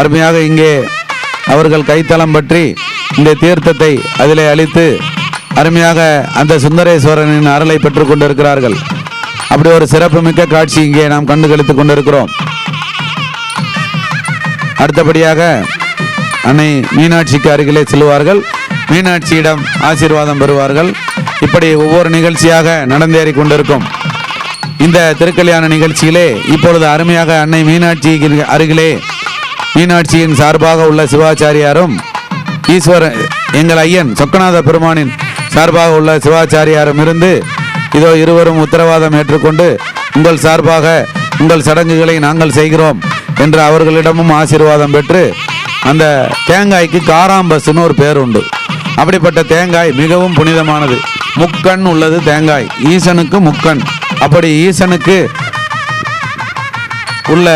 அருமையாக இங்கே அவர்கள் கைத்தளம் பற்றி இந்த தீர்த்தத்தை அதிலே அளித்து அருமையாக அந்த சுந்தரேஸ்வரனின் அருளை பெற்றுக் கொண்டிருக்கிறார்கள். அப்படி ஒரு சிறப்புமிக்க காட்சி இங்கே நாம் கண்டு கழித்துக் கொண்டிருக்கிறோம். அடுத்தபடியாக அன்னை மீனாட்சிக்கு அருகிலே செல்வார்கள் மீனாட்சியிடம் ஆசீர்வாதம் பெறுவார்கள். இப்படி ஒவ்வொரு நிகழ்ச்சியாக நடந்தேறி கொண்டிருக்கும். இந்த திருக்கல்யாண நிகழ்ச்சியிலே இப்பொழுது அருமையாக அன்னை மீனாட்சிக்கு அருகிலே மீனாட்சியின் சார்பாக உள்ள சிவாச்சாரியாரும் ஈஸ்வரன் எங்கள் ஐயன் சொக்கநாத பெருமானின் சார்பாக உள்ள சிவாச்சாரியாரும் இருந்து இதோ இருவரும் உத்தரவாதம் ஏற்றுக்கொண்டு உங்கள் சார்பாக உங்கள் சடங்குகளை நாங்கள் செய்கிறோம் என்று அவர்களிடமும் ஆசீர்வாதம் பெற்று அந்த தேங்காய்க்கு காராம்பஸ்னு ஒரு பேர் உண்டு அப்படிப்பட்ட தேங்காய் மிகவும் புனிதமானது. முக்கண் உள்ளது தேங்காய். ஈசனுக்கு முக்கண் அப்படி ஈசனுக்கு உள்ள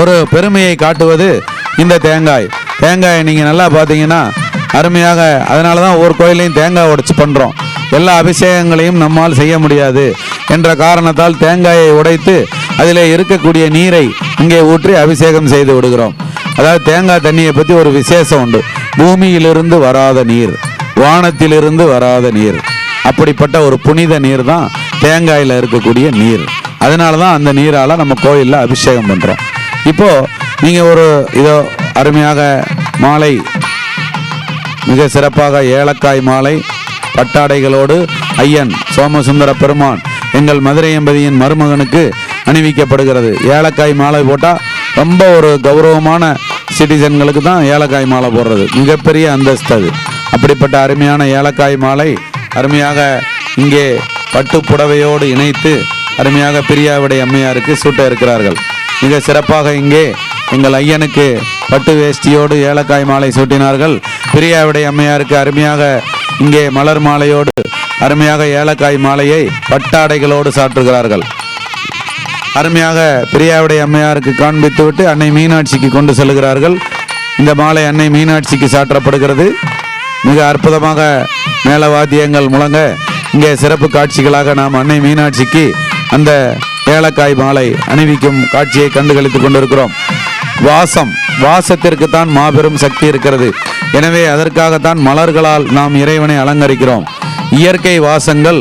ஒரு பெருமையை காட்டுவது இந்த தேங்காய். தேங்காயை நீங்கள் நல்லா பார்த்தீங்கன்னா அருமையாக அதனால தான் ஒவ்வொரு கோயிலையும் தேங்காய் உடைச்சி பண்ணுறோம் எல்லா அபிஷேகங்களையும் நம்மால் செய்ய முடியாது என்ற காரணத்தால் தேங்காயை உடைத்து அதில் இருக்கக்கூடிய நீரை இங்கே ஊற்றி அபிஷேகம் செய்து விடுகிறோம். அதாவது தேங்காய் தண்ணியை பற்றி ஒரு விசேஷம் உண்டு. பூமியிலிருந்து வராத நீர் வானத்திலிருந்து வராத நீர். அப்படிப்பட்ட ஒரு புனித நீர் தான் தேங்காயில் இருக்கக்கூடிய நீர். அதனால தான் அந்த நீரால் நம்ம கோயிலில் அபிஷேகம் பண்ணுறோம் இப்போ நீங்கள் ஒரு இதோ அருமையாக மாலை மிக சிறப்பாக ஏலக்காய் மாலை பட்டாடைகளோடு ஐயன் சோமசுந்தர பெருமான் எங்கள் மதுரை எம்பதியின் மருமகனுக்கு அணிவிக்கப்படுகிறது. ஏலக்காய் மாலை போட்டால் ரொம்ப ஒரு கௌரவமான சிட்டிசன்களுக்கு தான் ஏலக்காய் மாலை போடுறது. மிகப்பெரிய அந்தஸ்து அது. அப்படிப்பட்ட அருமையான ஏலக்காய் மாலை அருமையாக இங்கே பட்டு புடவையோடு இணைத்து அருமையாக பிரியாவிடை அம்மையாருக்கு சூட்ட இருக்கிறார்கள். மிக சிறப்பாக இங்கே எங்கள் ஐயனுக்கு பட்டு வேஷ்டியோடு ஏலக்காய் மாலை சூட்டினார்கள். பிரியாவிடை அம்மையாருக்கு அருமையாக இங்கே மலர் மாலையோடு அருமையாக ஏலக்காய் மாலையை பட்டாடைகளோடு சாற்றுகிறார்கள். அருமையாக பிரியாவுடைய அம்மையாருக்கு காண்பித்து விட்டு அன்னை மீனாட்சிக்கு கொண்டு செல்கிறார்கள். இந்த மாலை அன்னை மீனாட்சிக்கு சாற்றப்படுகிறது. மிக அற்புதமாக மேலவாத்தியங்கள் முழங்க இங்கே சிறப்பு காட்சிகளாக நாம் அன்னை மீனாட்சிக்கு அந்த ஏலக்காய் மாலை அணிவிக்கும் காட்சியை கண்டுகளித்துக் கொண்டிருக்கிறோம். வாசம் வாசத்திற்கு தான் மாபெரும் சக்தி இருக்கிறது. எனவே அதற்காகத்தான் மலர்களால் நாம் இறைவனை அலங்கரிக்கிறோம். இயற்கை வாசங்கள்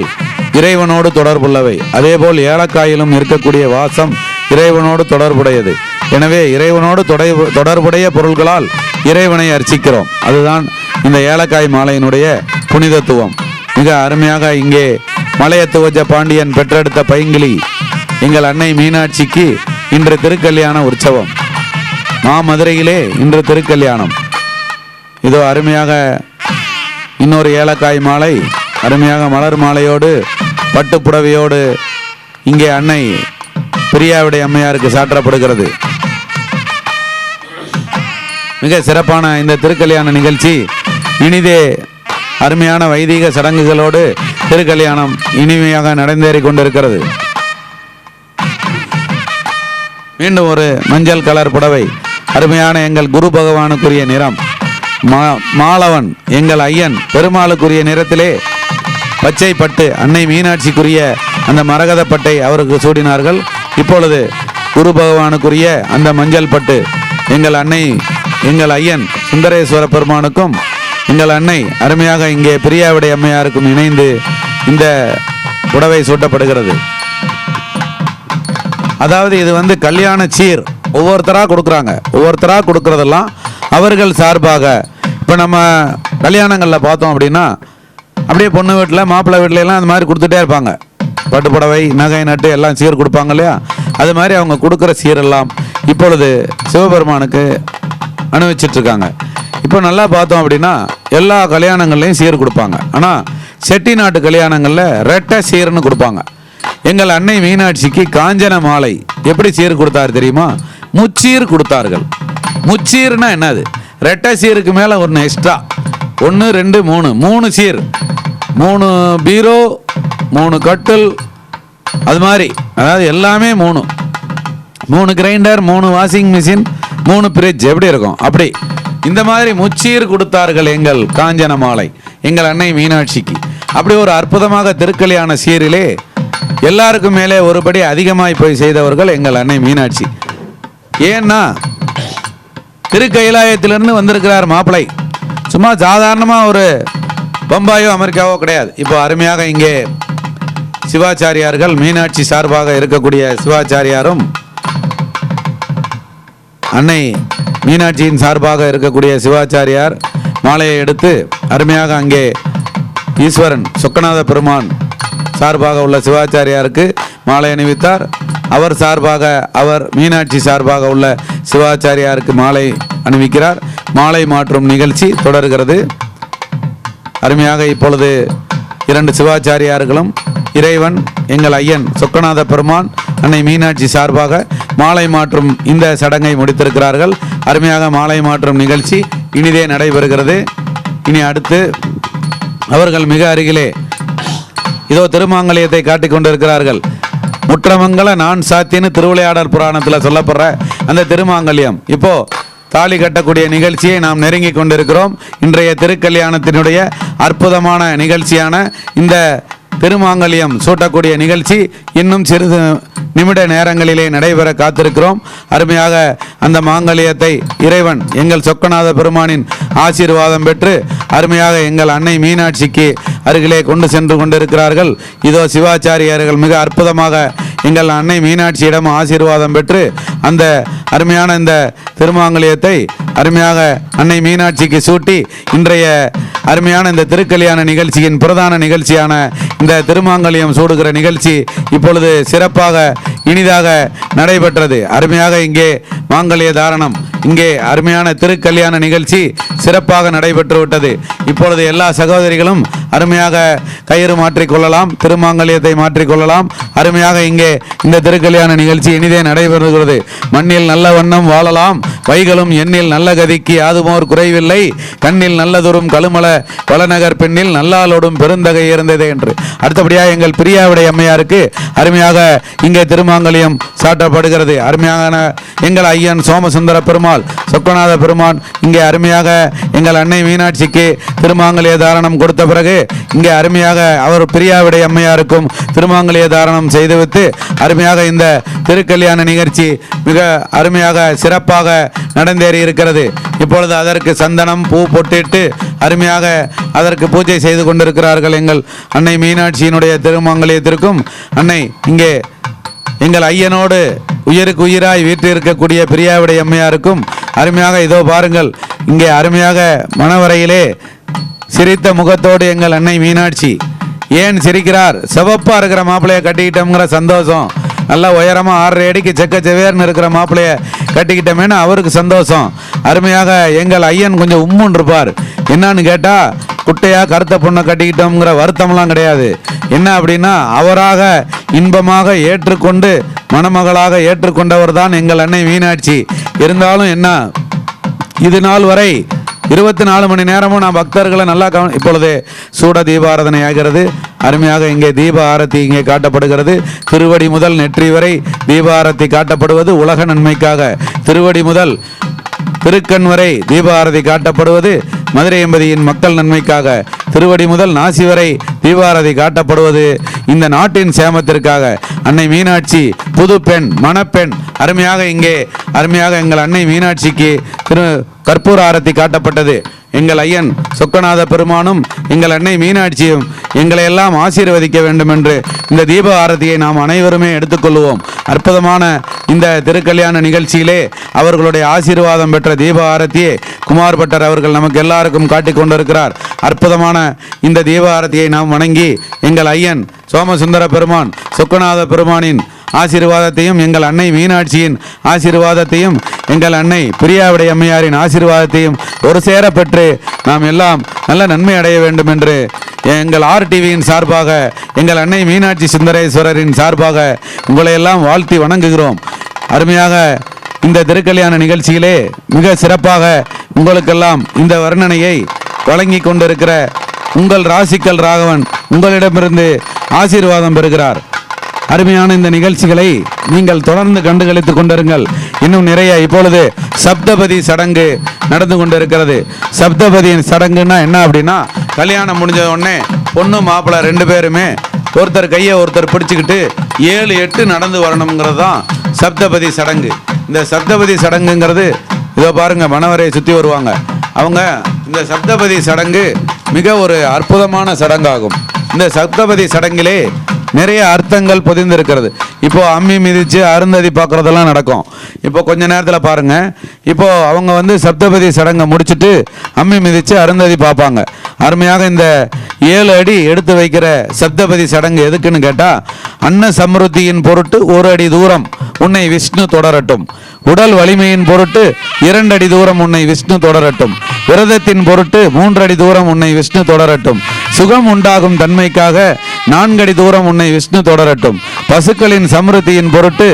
இறைவனோடு தொடர்புள்ளவை. அதேபோல் ஏலக்காயிலும் இருக்கக்கூடிய வாசம் இறைவனோடு தொடர்புடையது. எனவே இறைவனோடு தொடர்பு தொடர்புடைய பொருள்களால் இறைவனை அர்ச்சிக்கிறோம். அதுதான் இந்த ஏலக்காய் மாலையினுடைய புனிதத்துவம். மிக அருமையாக இங்கே மலையத்துவஜ பாண்டியன் பெற்றெடுத்த பைங்கிளி எங்கள் அன்னை மீனாட்சிக்கு இன்று திருக்கல்யாண உற்சவம். மாமதுரையிலே இன்று திருக்கல்யாணம். இதோ அருமையாக இன்னொரு ஏலக்காய் மாலை அருமையாக மலர் மாலையோடு பட்டுப்புடவையோடு இங்கே அன்னை பிரியாவுடைய அம்மையாருக்கு சாற்றப்படுகிறது. மிக சிறப்பான இந்த திருக்கல்யாண நிகழ்ச்சி. இனிதே அருமையான வைதீக சடங்குகளோடு திருக்கல்யாணம் இனிமையாக நடந்தேறி கொண்டிருக்கிறது. மீண்டும் ஒரு மஞ்சள் கலர் புடவை. அருமையான எங்கள் குரு பகவானுக்குரிய நிறம். மா மாலவன் எங்கள் ஐயன் பெருமாளுக்குரிய நிறத்திலே பச்சை பட்டு அன்னை மீனாட்சிக்குரிய அந்த மரகத பட்டை அவருக்கு சூடினார்கள். இப்பொழுது குரு பகவானுக்குரிய அந்த மஞ்சள் பட்டு எங்கள் அன்னை எங்கள் ஐயன் சுந்தரேஸ்வர பெருமானுக்கும் எங்கள் அன்னை அருமையாக இங்கே பிரியாவிடை அம்மையாருக்கும் இணைந்து இந்த புடவை சூட்டப்படுகிறது. அதாவது இது வந்து கல்யாண சீர். ஒவ்வொருத்தராக கொடுக்குறாங்க. ஒவ்வொருத்தராக கொடுக்குறதெல்லாம் அவர்கள் சார்பாக. இப்போ நம்ம கல்யாணங்களில் பார்த்தோம் அப்படின்னா அப்படியே பொண்ணு வீட்டில் மாப்பிள்ளை வீட்டிலலாம் அந்த மாதிரி கொடுத்துட்டே இருப்பாங்க. பட்டு புடவை நகை நட்டு எல்லாம் சீர் கொடுப்பாங்க இல்லையா? அது மாதிரி அவங்க கொடுக்குற சீரெல்லாம் இப்பொழுது சிவபெருமானுக்கு அனுபவிச்சிட்ருக்காங்க இப்போ நல்லா பார்த்தோம் அப்படின்னா எல்லா கல்யாணங்கள்லையும் சீர் கொடுப்பாங்க. ஆனால் செட்டிநாட்டு கல்யாணங்களில் ரெட்டை சீர்னு கொடுப்பாங்க. எங்கள் அன்னை மீனாட்சிக்கு காஞ்சன மாலை எப்படி சீர் கொடுத்தார் தெரியுமா? முச்சீர் கொடுத்தார்கள். முச்சீர்னா என்னது? ரெட்டை சீருக்கு மேலே ஒன்று எக்ஸ்ட்ரா ஒன்று ரெண்டு மூணு. மூணு சீர். மூணு பீரோ மூணு கட்டில் அது மாதிரி. அதாவது எல்லாமே மூணு. மூணு கிரைண்டர் மூணு வாஷிங் மிஷின் மூணு ஃப்ரிட்ஜ் எப்படி இருக்கும்? அப்படி. இந்த மாதிரி முச்சீர் கொடுத்தார்கள் எங்கள் காஞ்சன மாலை எங்கள் அன்னை மீனாட்சிக்கு. அப்படி ஒரு அற்புதமாக திருக்கல்யாண சீரிலே எல்லாருக்கும் மேலே ஒருபடி அதிகமாய் போய் செய்தவர்கள் எங்கள் அன்னை மீனாட்சி. ஏன்னா திருக்கைலாயத்திலிருந்து வந்திருக்கிறார் மாப்பிளை. சும்மா சாதாரணமாக ஒரு பம்பாயோ அமெரிக்காவோ கிடையாது. இப்போ அருமையாக இங்கே சிவாச்சாரியார்கள் மீனாட்சி சார்பாக இருக்கக்கூடிய சிவாச்சாரியாரும் அன்னை மீனாட்சியின் சார்பாக இருக்கக்கூடிய சிவாச்சாரியார் மாலையை எடுத்து அருமையாக அங்கே ஈஸ்வரன் சொக்கநாத பெருமான் சார்பாக உள்ள சிவாச்சாரியாருக்கு மாலை அணிவித்தார். அவர் சார்பாக அவர் மீனாட்சி சார்பாக உள்ள சிவாச்சாரியாருக்கு மாலை அணிவிக்கிறார். மாலை மாற்றும் நிகழ்ச்சி தொடர்கிறது. அருமையாக இப்பொழுது இரண்டு சிவாச்சாரியார்களும் இறைவன் எங்கள் ஐயன் சொக்கநாத பெருமான் அன்னை மீனாட்சி சார்பாக மாலை மாற்றும் இந்த சடங்கை முடித்திருக்கிறார்கள். அருமையாக மாலை மாற்றும் நிகழ்ச்சி இனிதே நடைபெறுகிறது. இனி அடுத்து அவர்கள் மிக அருகிலே இதோ திருமாங்கலியத்தை காட்டிக் கொண்டிருக்கிறார்கள். முற்றமங்கல நான் சாத்தின்னு திருவிளையாடல் புராணத்தில் சொல்லப்படுற அந்த திருமாங்கல்யம். இப்போ தாலி கட்டக்கூடிய நிகழ்ச்சியை நாம் நெருங்கி கொண்டிருக்கிறோம். இன்றைய திருக்கல்யாணத்தினுடைய அற்புதமான நிகழ்ச்சியான இந்த திருமாங்கல்யம் சூட்டக்கூடிய நிகழ்ச்சி இன்னும் சிறிது நிமிட நேரங்களிலே நடைபெற காத்திருக்கிறோம். அருமையாக அந்த மாங்கல்யத்தை இறைவன் எங்கள் சொக்கநாத பெருமானின் ஆசீர்வாதம் பெற்று அருமையாக எங்கள் அன்னை மீனாட்சிக்கு அருகிலே கொண்டு சென்று கொண்டிருக்கிறார்கள். இதோ சிவாச்சாரியார்கள் மிக அற்புதமாக எங்கள் அன்னை மீனாட்சியிடம் ஆசீர்வாதம் பெற்று அந்த அருமையான இந்த திருமாங்கலியத்தை அருமையாக அன்னை மீனாட்சிக்கு சூட்டி இன்றைய அருமையான இந்த திருக்கல்யாண நிகழ்ச்சியின் பிரதான நிகழ்ச்சியான இந்த திருமாங்கல்யம் சூடுகிற நிகழ்ச்சி இப்பொழுது சிறப்பாக இனிதாக நடைபெற்றது. அருமையாக இங்கே மாங்கல்ய தாரணம். இங்கே அருமையான திருக்கல்யாண நிகழ்ச்சி சிறப்பாக நடைபெற்று விட்டது. இப்பொழுது எல்லா சகோதரிகளும் அருமையாக கயிறு மாற்றிக்கொள்ளலாம் திருமாங்கல்யத்தை மாற்றிக்கொள்ளலாம். அருமையாக இங்கே இந்த திருக்கல்யாண நிகழ்ச்சி இனிதே நடைபெறுகிறது. மண்ணில் நல்ல வண்ணம் வாழலாம் வைகளும் எண்ணில் நல்ல கதிக்கு யாதுமோர் குறைவில்லை. கண்ணில் நல்லதொரும் கழுமல வளநகர் பெண்ணில் நல்லாளோடும் பெருந்தகை இருந்ததே என்று. அடுத்தபடியாக எங்கள் பிரியாவுடைய அம்மையாருக்கு அருமையாக இங்கே திருமாங்கல்யம் சாட்டப்படுகிறது. அருமையான எங்கள் ஐயன் சோமசுந்தர பெருமாள் சொக்கநாத பெருமான் இங்கே அருமையாக எங்கள் அன்னை மீனாட்சிக்கு திருமாங்கல்ய தாரணம் கொடுத்த பிறகு இங்கே அருமையாக அவர் பிரியாவிடை அம்மையாருக்கும் திருமாங்கலிய தாரணம் செய்துவிட்டு அருமையாக இந்த திருக்கல்யாண நிகழ்ச்சி மிக அருமையாக சிறப்பாக நடந்தேறி இருக்கிறது. இப்பொழுது அதற்கு சந்தனம் பூ பொட்டிட்டு அருமையாக அதற்கு பூஜை செய்து கொண்டிருக்கிறார்கள் எங்கள் அன்னை மீனாட்சியினுடைய திருமாங்கலியத்திற்கும். அன்னை இங்கே எங்கள் ஐயனோடு உயிருக்கு உயிராய் வீட்டில் இருக்கக்கூடிய பிரியாவிடை அம்மையாருக்கும் அருமையாக இதோ பாருங்கள் இங்கே அருமையாக மணவரையிலே சிரித்த முகத்தோடு எங்கள் அன்னை மீனாட்சி. ஏன் சிரிக்கிறார்? சிவப்பா இருக்கிற மாப்பிளைய கட்டிக்கிட்டோம்ங்கிற சந்தோஷம். நல்லா உயரமா ஆறரை அடிக்கு செக்க செவேர்னு இருக்கிற மாப்பிளைய கட்டிக்கிட்டோமேனு அவருக்கு சந்தோஷம். அருமையாக எங்கள் ஐயன் கொஞ்சம் உம்முன்னு இருப்பார். என்னன்னு கேட்டா குட்டையா கருத்த பொண்ணை கட்டிக்கிட்டோம்ங்கிற வருத்தம்லாம் கிடையாது. என்ன அப்படின்னா அவராக இன்பமாக ஏற்றுக்கொண்டு மணமகளாக ஏற்றுக்கொண்டவர் தான் எங்கள் அன்னை மீனாட்சி. இருந்தாலும் என்ன இது நாள் வரை இருபத்தி நாலு மணி நேரமும் நான் பக்தர்களை நல்லா கவன் இப்பொழுது சூட தீபாராதனை ஆகிறது. அருமையாக இங்கே தீப ஆரத்தி இங்கே காட்டப்படுகிறது. திருவடி முதல் நெற்றி வரை தீப ஆரத்தி காட்டப்படுவது உலக நன்மைக்காக. திருவடி முதல் திருக்கண் வரை தீப ஆரதி காட்டப்படுவது மதுரை எம்பதியின் மக்கள் நன்மைக்காக. திருவடி முதல் நாசி வரை தீபாரதி காட்டப்படுவது இந்த நாட்டின் சேமத்திற்காக. அன்னை மீனாட்சி புது பெண் மணப்பெண். அருமையாக இங்கே அருமையாக எங்கள் அன்னை மீனாட்சிக்கு திரு கற்பூர ஆரத்தி காட்டப்பட்டது. எங்கள் ஐயன் சொக்கநாத பெருமானும் எங்கள் அன்னை மீனாட்சியும் எங்களை எல்லாம் ஆசீர்வதிக்க வேண்டும் என்று இந்த தீப ஆரத்தியை நாம் அனைவருமே எடுத்துக்கொள்வோம். அற்புதமான இந்த திருக்கல்யாண நிகழ்ச்சியிலே அவர்களுடைய ஆசீர்வாதம் பெற்ற தீப ஆரத்தியை குமார் பட்டர் அவர்கள் நமக்கு எல்லாருக்கும் காட்டிக் கொண்டிருக்கிறார். அற்புதமான இந்த தீப ஆரத்தியை நாம் வணங்கி எங்கள் ஐயன் சோமசுந்தர பெருமான் சொக்கநாத பெருமானின் ஆசீர்வாதத்தையும் எங்கள் அன்னை மீனாட்சியின் ஆசீர்வாதத்தையும் எங்கள் அன்னை பிரியாவிடை அம்மையாரின் ஆசீர்வாதத்தையும் ஒரு சேர பெற்று நாம் எல்லாம் நல்ல நன்மை அடைய வேண்டும் என்று எங்கள் ஆர் டிவியின் சார்பாக எங்கள் அன்னை மீனாட்சி சுந்தரேஸ்வரரின் சார்பாக உங்களை எல்லாம் வாழ்த்தி வணங்குகிறோம். அருமையாக இந்த திருக்கல்யாண நிகழ்ச்சியிலே மிக சிறப்பாக உங்களுக்கெல்லாம் இந்த வர்ணனையை வழங்கி கொண்டிருக்கிற உங்கள் ராசிக்கல் ராகவன் உங்களிடமிருந்து ஆசீர்வாதம் பெறுகிறார். அருமையான இந்த நிகழ்ச்சிகளை நீங்கள் தொடர்ந்து கண்டுகளித்து கொண்டிருங்கள். இன்னும் நிறைய இப்பொழுது சப்தபதி சடங்கு நடந்து கொண்டிருக்கிறது. சப்தபதியின் சடங்குன்னா என்ன அப்படின்னா கல்யாணம் முடிஞ்ச உடனே பொண்ணு மாப்பிள்ளை ரெண்டு பேருமே ஒருத்தர் கையை ஒருத்தர் பிடிச்சிக்கிட்டு ஏழு எட்டு நடந்து வரணுங்கிறது தான் சப்தபதி சடங்கு. இந்த சப்தபதி சடங்குங்கிறது இதோ பாருங்கள் மணவரையை சுற்றி வருவாங்க. அவங்க இந்த சப்தபதி சடங்கு மிக ஒரு அற்புதமான சடங்காகும். இந்த சப்தபதி சடங்கிலே நிறைய அர்த்தங்கள் பொதிந்திருக்கிறது. இப்போ அம்மி மிதிச்சு அருந்ததி பார்க்குறதெல்லாம் நடக்கும். இப்போ கொஞ்ச நேரத்தில் பாருங்க. இப்போ அவங்க வந்து சப்தபதி சடங்கை முடிச்சுட்டு அம்மி மிதிச்சு அருந்ததி பார்ப்பாங்க. அருமையாக இந்த ஏழு அடி எடுத்து வைக்கிற சப்தபதி சடங்கு எதுக்குன்னு கேட்டால் அன்ன சம்ருத்தியின் பொருட்டு ஒரு அடி தூரம் உன்னை விஷ்ணு தொடரட்டும். உடல் வலிமையின் பொருட்டு இரண்டடி தூரம் உன்னை விஷ்ணு தொடரட்டும். விரதத்தின் பொருட்டு மூன்றடி தூரம் உன்னை விஷ்ணு தொடரட்டும். சுகம் உண்டாகும் தன்மைக்காக நான்கடி தூரம் உன்னை விஷ்ணு தொடரட்டும். பசுக்களின் சமிருத்தியின் பொருட்டு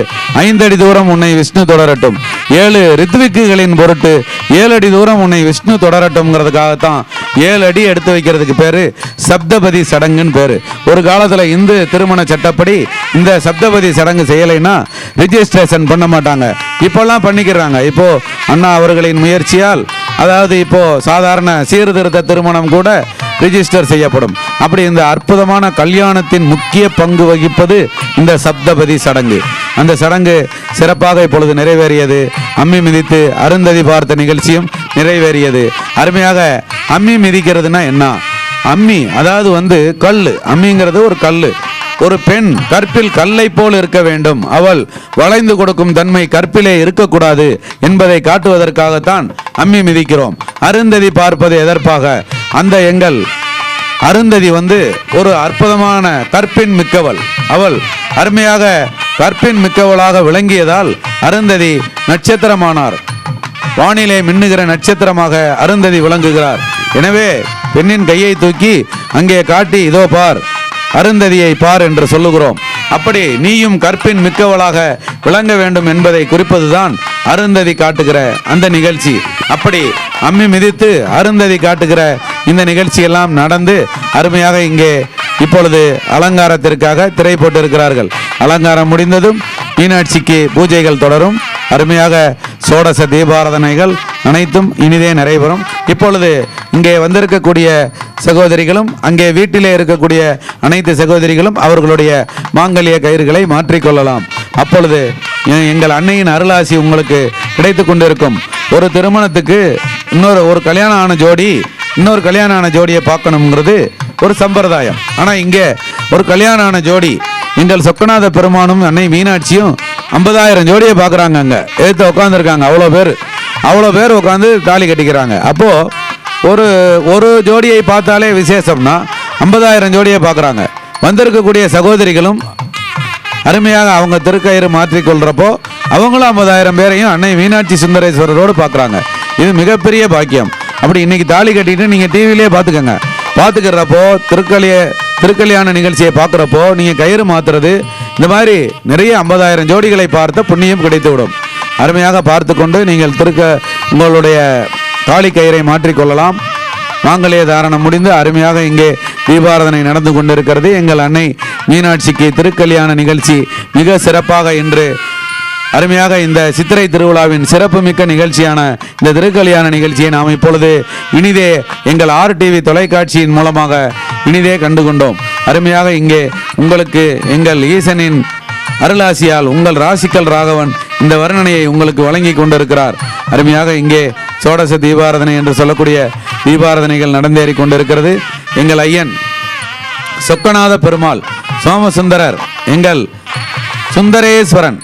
ஐந்தடி தூரம் உன்னை விஷ்ணு தொடரட்டும். ஏழு ரித்விக்குகளின் பொருட்டு ஏழு அடி தூரம் உன்னை விஷ்ணு தொடரட்டும்ங்கிறதுக்காகத்தான் ஏழு அடி எடுத்து வைக்கிறதுக்கு பேர் சப்தபதி சடங்குன்னு பேர். ஒரு காலத்தில் இந்து திருமண சட்டப்படி இந்த சப்தபதி சடங்கு செய்யலைன்னா ரிஜிஸ்ட்ரேஷன் பண்ண மாட்டாங்க. இப்போல்லாம் பண்ணிக்கிறாங்க. இப்போது அண்ணா அவர்களின் முயற்சியால் அதாவது இப்போது சாதாரண சீர்திருத்த திருமணம் கூட ரிஜிஸ்டர் செய்யப்படும். அப்படி இந்த அற்புதமான கல்யாணத்தின் முக்கிய பங்கு வகிப்பது இந்த சப்தபதி சடங்கு. அந்த சடங்கு சிறப்பாக இப்பொழுது நிறைவேறியது. அம்மி மிதித்து அருந்ததி பார்த்த நிகழ்ச்சியும் நிறைவேறியது. அருமையாக அம்மி மிதிக்கிறதுனா என்ன? அம்மி அதாவது வந்து கல் அம்மிங்கிறது ஒரு கல் ஒரு பெண் கற்பில் கல்லை போல் இருக்க வேண்டும். அவள் வளைந்து கொடுக்கும் தன்மை கற்பிலே இருக்கக்கூடாது என்பதை காட்டுவதற்காகத்தான் அம்மி மிதிக்கிறோம். அருந்ததி பார்ப்பது எதற்காக அந்த எங்கள் அருந்ததி வந்து ஒரு அற்புதமான கற்பின் மிக்கவள். அவள் அருமையாக கற்பின் மிக்கவளாக விளங்கியதால் அருந்ததி நட்சத்திரமானார். வானிலே மின்னுகிற நட்சத்திரமாக அருந்ததி விளங்குகிறார். எனவே பெண்ணின் கையை தூக்கி அங்கே காட்டி இதோ பார் அருந்ததியை பார் என்று சொல்லுகிறோம். அப்படி நீயும் கற்பின் மிக்கவளாக விளங்க வேண்டும் என்பதை குறிப்பதுதான் அருந்ததி காட்டுகிற அந்த நிகழ்ச்சி. அப்படி அம்மி மிதித்து அருந்ததி காட்டுகிற இந்த நிகழ்ச்சியெல்லாம் நடந்து அருமையாக இங்கே இப்பொழுது அலங்காரத்திற்காக திரை போட்டிருக்கிறார்கள். அலங்காரம் முடிந்ததும் மீனாட்சிக்கு பூஜைகள் தொடரும். அருமையாக சோடச தீபாராதனைகள் அனைத்தும் இனிதே நடைபெறும் இப்பொழுது இங்கே வந்திருக்கக்கூடிய சகோதரிகளும் அங்கே வீட்டிலே இருக்கக்கூடிய அனைத்து சகோதரிகளும் அவர்களுடைய மாங்கல்ய கயிறுகளை மாற்றிக்கொள்ளலாம் அப்பொழுது எங்கள் அன்னையின் அருளாசி உங்களுக்கு கிடைத்து கொண்டிருக்கும். ஒரு திருமணத்துக்கு இன்னொரு ஒரு கல்யாணம் ஆன ஜோடி இன்னொரு கல்யாணம் ஆன ஜோடியை பார்க்கணுங்கிறது ஒரு சம்பிரதாயம். ஆனால் இங்கே ஒரு கல்யாணம் ஆன ஜோடி எங்கள் சொக்கநாத பெருமானும் அன்னை மீனாட்சியும் ஐம்பதாயிரம் ஜோடியை பார்க்குறாங்க அங்கே. எடுத்து உட்காந்துருக்காங்க அவ்வளோ பேர் அவ்வளோ பேர் உட்காந்து தாலி கட்டிக்கிறாங்க. அப்போது ஒரு ஒரு ஜோடியை பார்த்தாலே விசேஷம்னா ஐம்பதாயிரம் ஜோடியை பார்க்குறாங்க. வந்திருக்கக்கூடிய சகோதரிகளும் அருமையாக அவங்க திருக்கயிறு மாற்றிக்கொள்கிறப்போ அவங்களும் ஐம்பதாயிரம் பேரையும் அன்னை மீனாட்சி சுந்தரேஸ்வரரோடு பார்க்குறாங்க. இது மிகப்பெரிய பாக்கியம். அப்படி இன்னைக்கு தாலி கட்டிட்டு நீங்கள் டிவிலே பார்த்துக்கோங்க. பார்த்துக்கிறப்போ திருக்கலிய திருக்கல்யாண நிகழ்ச்சியை பார்க்குறப்போ நீங்கள் கயிறு மாத்துறது இந்த மாதிரி நிறைய ஐம்பதாயிரம் ஜோடிகளை பார்த்த புண்ணியம் கிடைத்துவிடும். அருமையாக பார்த்து கொண்டு நீங்கள் திருக்க உங்களுடைய தாலி கயிறை மாற்றிக்கொள்ளலாம். மாங்கல்ய தாரணம் முடிந்து அருமையாக இங்கே தீபாராதனை நடந்து கொண்டிருக்கிறது. எங்கள் அன்னை மீனாட்சிக்கு திருக்கல்யாண நிகழ்ச்சி மிக சிறப்பாக இன்று அருமையாக இந்த சித்திரை திருவிழாவின் சிறப்புமிக்க நிகழ்ச்சியான இந்த திருக்கல்யாண நிகழ்ச்சியை நாம் இப்பொழுது இனிதே எங்கள் ஆர் டிவி தொலைக்காட்சியின் மூலமாக இனிதே கண்டு கொண்டோம் அருமையாக இங்கே உங்களுக்கு எங்கள் ஈசனின் அருளாசியால் உங்கள் ராசிக்கல் ராகவன் இந்த வர்ணனையை உங்களுக்கு வழங்கி கொண்டிருக்கிறார். அருமையாக இங்கே சோடச தீபாரதனை என்று சொல்லக்கூடிய தீபாரதனைகள் நடந்தேறி கொண்டிருக்கிறது. எங்கள் ஐயன் சொக்கநாத பெருமாள் சோமசுந்தரர் எங்கள் சுந்தரேஸ்வரன்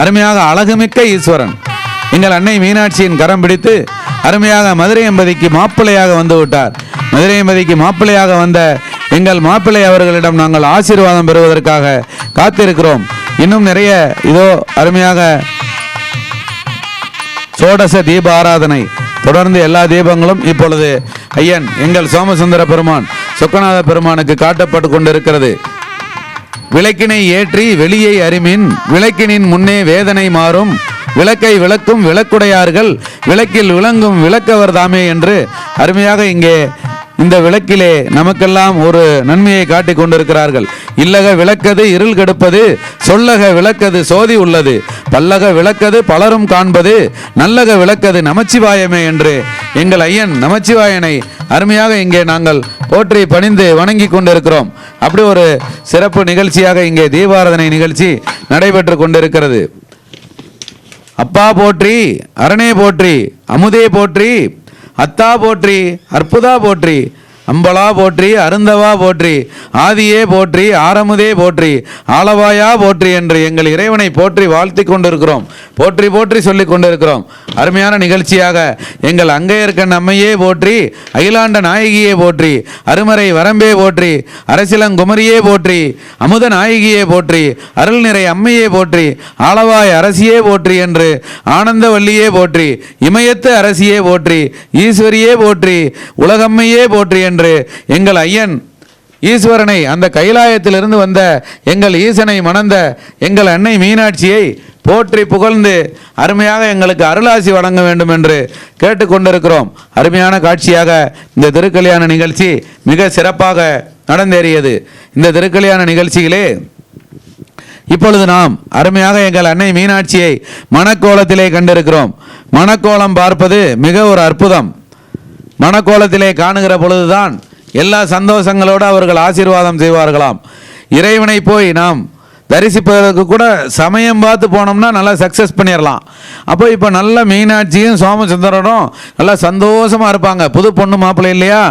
அருமையாக அழகுமிக்க ஈஸ்வரன். எங்கள் அன்னை மீனாட்சியின் கரம் பிடித்து அருமையாக மதுரை எம்பதிக்கு மாப்பிள்ளையாக வந்து விட்டார். மதுரை எம்பதிக்கு மாப்பிள்ளையாக வந்த எங்கள் மாப்பிள்ளை அவர்களிடம் நாங்கள் ஆசீர்வாதம் பெறுவதற்காக காத்திருக்கிறோம். இன்னும் நிறைய இதோ அருமையாக சோடச தீப ஆராதனை. தொடர்ந்து எல்லா தீபங்களும் இப்பொழுது ஐயன் எங்கள் சோமசுந்தர பெருமான் சொக்கநாத பெருமானுக்கு காட்டப்பட்டு கொண்டிருக்கிறது. விளக்கினை ஏற்றி வெளியை அறிமின் விளக்கினின் முன்னே வேதனை மாறும். விளக்கை விளக்கும் விளக்குடையார்கள் விளக்கில் விளங்கும் விளக்கவர் தாமே என்று அருமையாக இங்கே இந்த விளக்கிலே நமக்கெல்லாம் ஒரு நன்மையை காட்டிக் கொண்டிருக்கிறார்கள். இல்லக விளக்கது இருள் கெடுப்பது சொல்லக விளக்கது சோதி உள்ளது. பல்லக விளக்கது பலரும் காண்பது நல்லக விளக்கது நமச்சிவாயமே என்று எங்கள் ஐயன் நமச்சிவாயனை அருமையாக இங்கே நாங்கள் போற்றி பணிந்து வணங்கி கொண்டிருக்கிறோம். அப்படி ஒரு சிறப்பு நிகழ்ச்சியாக இங்கே தீபாராதனை நிகழ்ச்சி நடைபெற்று கொண்டிருக்கிறது. அப்பா போற்றி அரணே போற்றி அமுதே போற்றி அத்தா போற்றி அற்புதா போற்றி அம்பலா போற்றி அருந்தவா போற்றி ஆதியே போற்றி ஆரமுதே போற்றி ஆளவாயா போற்றி என்று எங்கள் இறைவனை போற்றி வாழ்த்தி கொண்டிருக்கிறோம். போற்றி போற்றி சொல்லி கொண்டிருக்கிறோம். அருமையான நிகழ்ச்சியாக எங்கள் அங்கையர்கண் அம்மையே போற்றி அகிலாண்ட நாயகியே போற்றி அருமறை வரம்பே போற்றி அரசிலங்குமரியே போற்றி அமுத நாயகியே போற்றி அருள் நிறை அம்மையே போற்றி ஆளவாய் அரசியே போற்றி என்று ஆனந்தவல்லியே போற்றி இமயத்து அரசியே போற்றி ஈஸ்வரியே போற்றி உலகம்மையே போற்றி என்று எங்கள் ஐயன் ஈஸ்வரனை அந்த கைலாயத்திலிருந்து வந்த எங்கள் ஈசனை மணந்த எங்கள் அன்னை மீனாட்சியை போற்றி புகழ்ந்து அருமையாக எங்களுக்கு அருளாசி வழங்க வேண்டும் என்று கேட்டுக்கொண்டிருக்கிறோம். அருமையான காட்சியாக இந்த திருக்கல்யாண நிகழ்ச்சி மிக சிறப்பாக நடந்தேறியது. இந்த திருக்கல்யாண நிகழ்ச்சியிலே இப்பொழுது நாம் அருமையாக எங்கள் அன்னை மீனாட்சியை மணக்கோலத்திலே கண்டிருக்கிறோம். மணக்கோலம் பார்ப்பது மிக ஒரு அற்புதம். மணக்கோலத்திலே காணுகிற பொழுதுதான் எல்லா சந்தோஷங்களோடு அவர்கள் ஆசீர்வாதம் செய்வார்களாம். இறைவனை போய் நாம் தரிசிப்பதற்கு கூட சமயம் பார்த்து போனோம்னா நல்லா சக்ஸஸ் பண்ணிடலாம் அப்போ இப்போ நல்ல மீனாட்சியும் சோமசுந்தரனும் நல்லா சந்தோஷமாக இருப்பாங்க. புது பொண்ணு மாப்பிள்ளை இல்லையா?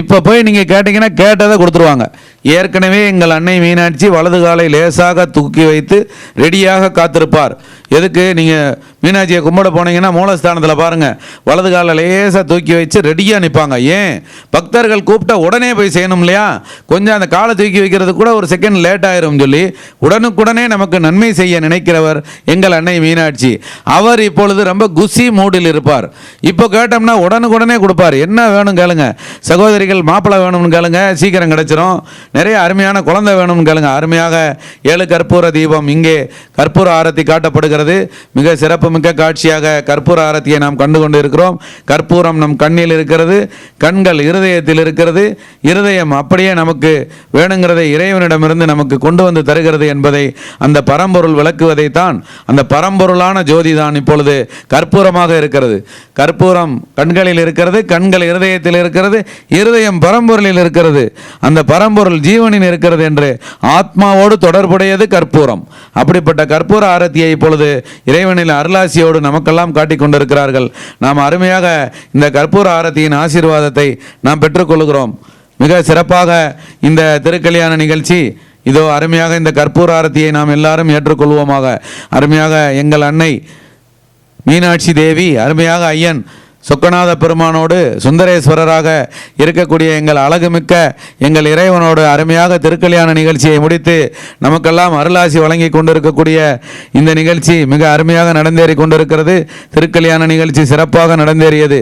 இப்போ போய் நீங்கள் கேட்டிங்கன்னா கேட்டதை கொடுத்துருவாங்க. ஏற்கனவே எங்கள் அன்னை மீனாட்சி வலது காலை லேசாக தூக்கி வைத்து ரெடியாக காத்திருப்பார். எதுக்கு? நீங்கள் மீனாட்சியை கும்பிட போனீங்கன்னா மூலஸ்தானத்தில் பாருங்கள் வலது காலை லேசாக தூக்கி வச்சு ரெடியாக நிற்பாங்க ஏன்? பக்தர்கள் கூப்பிட்டா உடனே போய் செய்யணும் இல்லையா? கொஞ்சம் அந்த காலை தூக்கி வைக்கிறது கூட ஒரு செகண்ட் லேட் ஆயிரும் சொல்லி உடனுக்குடனே நமக்கு நன்மை செய்ய நினைக்கிறவர் எங்கள் அன்னை மீனாட்சி. அவர் இப்பொழுது ரொம்ப குசி மூடில் இருப்பார். இப்போ கேட்டோம்னா உடனுக்குடனே கொடுப்பார். என்ன வேணும் கேளுங்க. சகோதரிகள் மாப்பிள்ளை வேணும்னு கேளுங்க. சீக்கிரம் கிடச்சிரும். நிறைய அருமையான குழந்தை வேணும்னு கேளுங்க. அருமையாக ஏழு கற்பூர தீபம் இங்கே கற்பூர ஆரத்தி காட்டப்படுகிறது. மிக சிறப்புமிக்க காட்சியாக கற்பூர ஆரத்தியை நாம் கண்டு கொண்டு இருக்கிறோம் கற்பூரம் நம் கண்ணில் இருக்கிறது. கண்கள் இருதயத்தில் இருக்கிறது. இருதயம் அப்படியே நமக்கு வேணுங்கிறதை இறைவனிடமிருந்து நமக்கு கொண்டு வந்து தருகிறது என்பதை அந்த பரம்பொருள் விளக்குவதைத்தான் அந்த பரம்பொருளான ஜோதி தான் இப்பொழுது கற்பூரமாக இருக்கிறது. கற்பூரம் கண்களில் இருக்கிறது கண்கள் இருதயத்தில் இருக்கிறது இருதயம் பரம்பொருளில் இருக்கிறது. அந்த பரம்பொருள் ஜீவனின் இருக்கிறது என்று ஆத்மாவோடு தொடர்புடையது கற்பூரம். அப்படிப்பட்ட கற்பூர ஆரத்தியை இப்பொழுது இறைவனில் அருளாசியோடு நமக்கெல்லாம் காட்டிக் கொண்டிருக்கிறார்கள் நாம் அருமையாக இந்த கற்பூர ஆரத்தியின் ஆசீர்வாதத்தை நாம் பெற்றுக்கொள்கிறோம். மிக சிறப்பாக இந்த திருக்கல்யாண நிகழ்ச்சி இதோ அருமையாக இந்த கற்பூர ஆரத்தியை நாம் எல்லாரும் ஏற்றுக்கொள்வோமாக. அருமையாக எங்கள் அன்னை மீனாட்சி தேவி அருமையாக ஐயன் சொக்கநாத பெருமானோடு சுந்தரேஸ்வரராக இருக்கக்கூடிய எங்கள் அழகுமிக்க எங்கள் இறைவனோடு அருமையாக திருக்கல்யாண நிகழ்ச்சியை முடித்து நமக்கெல்லாம் அருளாசி வழங்கி கொண்டிருக்கக்கூடிய இந்த நிகழ்ச்சி மிக அருமையாக நடந்தேறி கொண்டிருக்கிறது. திருக்கல்யாண நிகழ்ச்சி சிறப்பாக நடந்தேறியது.